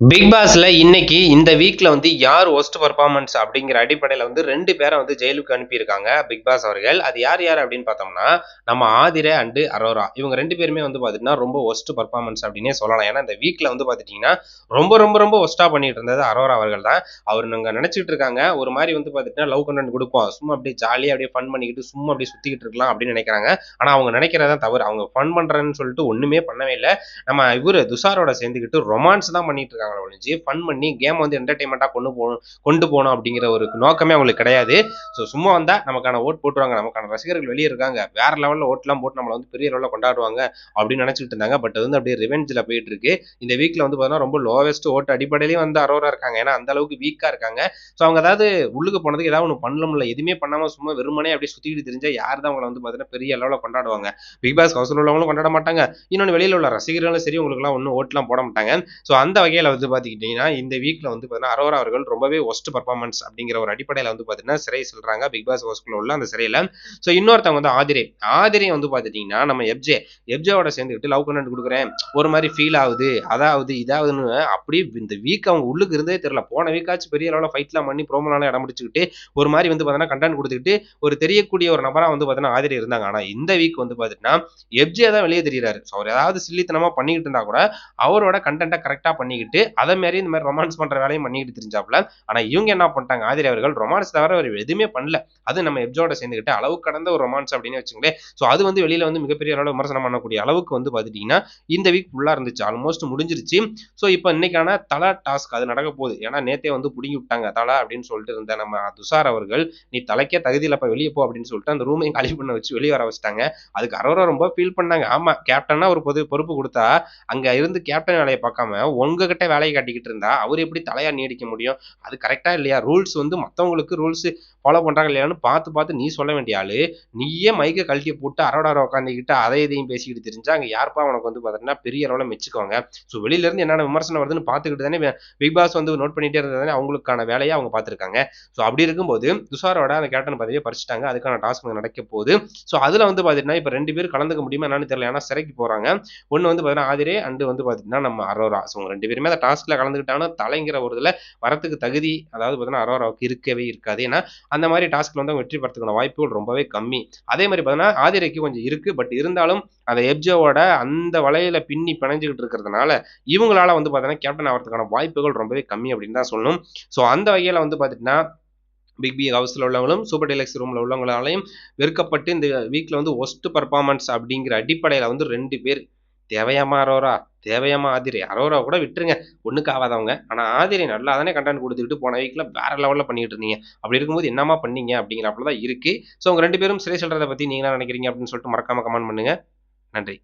Big பாஸ்ல இன்னைக்கு இந்த வீக்ல வந்து யார் ஒஸ்ட் பர்ஃபார்மன்ஸ் அப்படிங்கிற அடிப்படையில வந்து ரெண்டு பேரை வந்து ஜெயிலுக்கு அனுப்பியிருக்காங்க பிக் பாஸ் அவர்கள். அது யார் யார் அப்படின்னு பார்த்தோம்னா நம்ம ஆதிரை அண்டு அரோரா. இவங்க ரெண்டு பேருமே வந்து பாத்தீங்கன்னா ரொம்ப ஒஸ்ட் பர்ஃபார்மன்ஸ் அப்படின்னே சொல்லலாம். ஏன்னா இந்த வீக்ல வந்து பாத்துட்டீங்கன்னா ரொம்ப ரொம்ப ரொம்ப ஒஸ்டா பண்ணிட்டு இருந்தது அரோரா அவர்கள் தான். அவர் நாங்க நினைச்சிட்டு இருக்காங்க. ஒரு மாதிரி வந்து பார்த்துட்டிங்கன்னா லவ் கண்டென்ட் கொடுப்போம். சும்மா அப்படியே ஜாலியாக அப்படியே ஃபன் பண்ணிக்கிட்டு சும்மா அப்படியே சுத்திக்கிட்டு இருக்கலாம் அப்படின்னு நினைக்கிறாங்க. ஆனா அவங்க நினைக்கிறதா தவறு. அவங்க ஃபன் பண்றேன்னு சொல்லிட்டு ஒண்ணுமே பண்ணவே இல்லை. நம்ம இவர் துஷாரோட சேர்ந்துக்கிட்டு ரொமான்ஸ் தான் பண்ணிட்டு இருக்காங்க. ஒழிஞ்சு ஃபன் பண்ணி கேம் வந்து என்டர்டைன்மெண்ட்டாக கொண்டு போகணும் கொண்டு போகணும் அப்படிங்கிற ஒரு நோக்கமே அவங்களுக்கு கிடையாது. ஸோ சும்மா வந்தால் நமக்கான ஓட் போட்டுருவாங்க நமக்கான ரசிகர்கள் வெளியே இருக்காங்க. வேற லெவலில் ஓட்லாம் போட்டு நம்மளை வந்து பெரிய லெவலில் கொண்டாடுவாங்க அப்படின்னு நினச்சிட்டு இருந்தாங்க. பட் அது வந்து அப்படியே ரிவெஞ்சில் போயிட்டு இருக்கு. இந்த வீக்கில் வந்து பார்த்தீங்கன்னா ரொம்ப லோவஸ்ட் ஓட்டு அடிப்படையிலேயே வந்து அரோரா இருக்காங்க. ஏன்னா அந்த அளவுக்கு வீக்காக இருக்காங்க. ஸோ அவங்க அதாவது உள்ளுக்கு போனதுக்கு ஏதாவது ஒன்று பண்ணல எதுவுமே பண்ணாமல் சும்மா வெறுமனே அப்படியே சுற்றிக்கிட்டு தெரிஞ்சா யார் தான் அவங்களை வந்து பார்த்தீங்கன்னா பெரிய லெவலில் கொண்டாடுவாங்க? பிக் பாஸ் ஹவுஸில் உள்ளவங்களும் கொண்டாட மாட்டாங்க. இன்னொன்று வெளியில் உள்ள ரசிகர்களும் சரி உங்களுக்குலாம் ஒன்றும் ஓட்லாம் போட மாட்டாங்க. ஸோ அந்த வகையில் வந்து பார்த்துக்கிட்டிங்கன்னா இந்த வீக்கில் வந்து பார்த்தீங்கன்னா அரோரா அவர்கள் ரொம்பவே ஒஸ்ட் பர்ஃபார்மன்ஸ் அப்படிங்கிற ஒரு அடிப்படையில் வந்து பார்த்தீங்கன்னா சிறை சொல்கிறாங்க பிக் பாஸ் ஹவுஸ்குள்ள உள்ள அந்த சிறையில். ஸோ இன்னொருத்தவங்க வந்து ஆதிரே. ஆதிரே வந்து பார்த்துட்டிங்கன்னா நம்ம எப்ஜே. எப்ஜேவோட சேர்ந்துக்கிட்டு லவ் கண்டென்ட் கொடுக்குறேன். ஒரு மாதிரி ஃபீல் ஆகுது. அதாவது இதாகுதுன்னு அப்படியே இந்த வீக் அவங்க உள்ளுக்கு இருந்தே தெரியல. போன வீக்காச்சும் பெரிய அளவில் ஃபைட்லாம் பண்ணி ப்ரோமோலாம் இடம் பிடிச்சிக்கிட்டு ஒரு மாதிரி வந்து பார்த்தீங்கன்னா கண்டென்ட் கொடுத்துக்கிட்டு ஒரு தெரியக்கூடிய ஒரு நபராக வந்து பார்த்தீங்கன்னா ஆதிரே இருந்தாங்க. ஆனால் இந்த வீக் வந்து பார்த்தீங்கன்னா எப்ஜே தான் வெளியே தெரிகிறாரு ஸோ அவர் ஏதாவது சில்லித்தனமாக பண்ணிக்கிட்டு இருந்தால் கூட அவரோட கண்டென்ட்டை கரெக்டாக பண்ணிக்கிட்டு அதை மாதிரி இந்த மாதிரி ரொமான்ஸ் பண்ற வேலையும் பண்ணிக்கிட்டு தெரிஞ்சாப்ல ஆனா இவங்க என்ன பண்ணிட்டாங்க? ஆதிரி அவர்கள் ரொமான்ஸ் தவிர அவர் எதுவுமே பண்ணல. அது நம்ம எப்ஜோட சேர்ந்துக்கிட்டு அளவு கடந்த ஒரு ரொமான்ஸ் அப்படின்னு வச்சுங்களேன். ஸோ அது வந்து வெளியில வந்து மிகப்பெரிய அளவு விமர்சனம் பண்ணக்கூடிய அளவுக்கு வந்து பார்த்துட்டீங்கன்னா இந்த வீக் ஃபுல்லா இருந்துச்சு. ஆல்மோஸ்ட் முடிஞ்சிருச்சு. ஸோ இப்போ இன்னைக்கான தலா டாஸ்க் அது நடக்க போகுது. ஏன்னா நேத்தே வந்து பிடுங்கி விட்டாங்க தலா அப்படின்னு சொல்லிட்டு இருந்த நம்ம துஷார் அவர்கள் நீ தலைக்கே தகுதியில் இப்போ வெளியே போ அப்படின்னு சொல்லிட்டு அந்த ரூமையும் காலி பண்ண வச்சு வெளியே வர வச்சுட்டாங்க. அதுக்கு அரோரா ரொம்ப ஃபீல் பண்ணாங்க. ஆமா கேப்டனா ஒரு பொது பொறுப்பு கொடுத்தா அங்க இருந்து கேப்டன் வேலையை பார்க்காம உங்ககிட்ட வேலையை காட்டிக்கிட்டு இருந்தா அவர் எப்படி தலையா நீடிக்க முடியும்? அது கரெக்டா இல்லையா? ரூல்ஸ் வந்து மற்றவங்களுக்கு ரூல்ஸ் ஃபாலோ பண்றாங்க இல்லையான்னு பார்த்து பார்த்து நீ சொல்ல வேண்டிய ஆளு நீயே மைக்கை கழட்டி போட்டு அரோடார உட்காந்துக்கிட்டு அதை இதையும் பேசிக்கிட்டு தெரிஞ்சா அங்க யாருப்பா உனக்கு வந்து பார்த்தீங்கன்னா பெரிய அளவில் மெச்சுக்கோங்க ஸோ வெளியில இருந்து என்னென்ன விமர்சனம் வருதுன்னு பார்த்துக்கிட்டு தானே பிக் பாஸ் வந்து நோட் பண்ணிட்டே இருந்தானே அவங்களுக்கான வேலையை அவங்க பார்த்துருக்காங்க. ஸோ அப்படி இருக்கும்போது துஷாரோட அந்த கேப்டன் பதவியை பறிச்சிட்டாங்க. அதுக்கான டாஸ்க் நடக்க போகுது. ஸோ அதுல வந்து பார்த்தீங்கன்னா இப்போ ரெண்டு பேரும் கலந்துக்க முடியுமா என்னன்னு தெரியல. ஏன்னா சிறைக்கு போறாங்க. ஒன்று வந்து பார்த்தீங்கன்னா ஆதிரே அண்டு வந்து பார்த்தீங்கன்னா நம்ம அரோரா. ஸோ ரெண்டு பேருமே அதை டாஸ்க்ல கலந்துக்கிட்டாங்கன்னா தலைங்கிற ஒரு இதில் வரத்துக்கு தகுதி அதாவது பார்த்தீங்கன்னா அரோராவுக்கு இருக்கவே இருக்காது. ஏன்னா அந்த மாதிரி டாஸ்க்ல வந்து அவங்க வெற்றி பெறத்துக்கான வாய்ப்புகள் ரொம்பவே கம்மி. அதே மாதிரி பார்த்தீங்கன்னா ஆதிரைக்கு கொஞ்சம் இருக்கு. பட் இருந்தாலும் அந்த எப்ஜோவோட அந்த வலையில பின்னி பிணைஞ்சுக்கிட்டு இருக்கிறதுனால இவங்களால வந்து பார்த்தீங்கன்னா கேப்டன் ஆகிறதுக்கான வாய்ப்புகள் ரொம்பவே கம்மி அப்படின்னு தான் சொல்லணும். ஸோ அந்த வகையில் வந்து பார்த்தீங்கன்னா பிக் பி ஹவுஸில் உள்ளவங்களும் சூப்பர் டெலக்ஸ் ரூமில் உள்ளவங்களாலையும் வெறுக்கப்பட்டு இந்த வீக்கில் வந்து ஒஸ்ட் பர்ஃபார்மன்ஸ் அப்படிங்கிற அடிப்படையில் வந்து ரெண்டு பேர் தேவையாமா அரோரா? தேவையாமா ஆதிரி? அரோரா கூட விட்டுருங்க. ஒன்றுக்கு ஆகாதவங்க. ஆனால் ஆதிரி நல்லா தானே கண்டென்ட் கொடுத்துக்கிட்டு போன வீக்கில் வேற லெவலில் பண்ணிட்டு இருந்தீங்க. அப்படி இருக்கும்போது என்னமா பண்ணீங்க? அப்படிங்கிற தான் இருக்குது ஸோ உங்கள் ரெண்டு பேரும் சிறை சொல்கிறத பற்றி நீங்க என்ன நினைக்கிறீங்க அப்படின்னு சொல்லிட்டு மறக்காமல் கமெண்ட் பண்ணுங்க. நன்றி.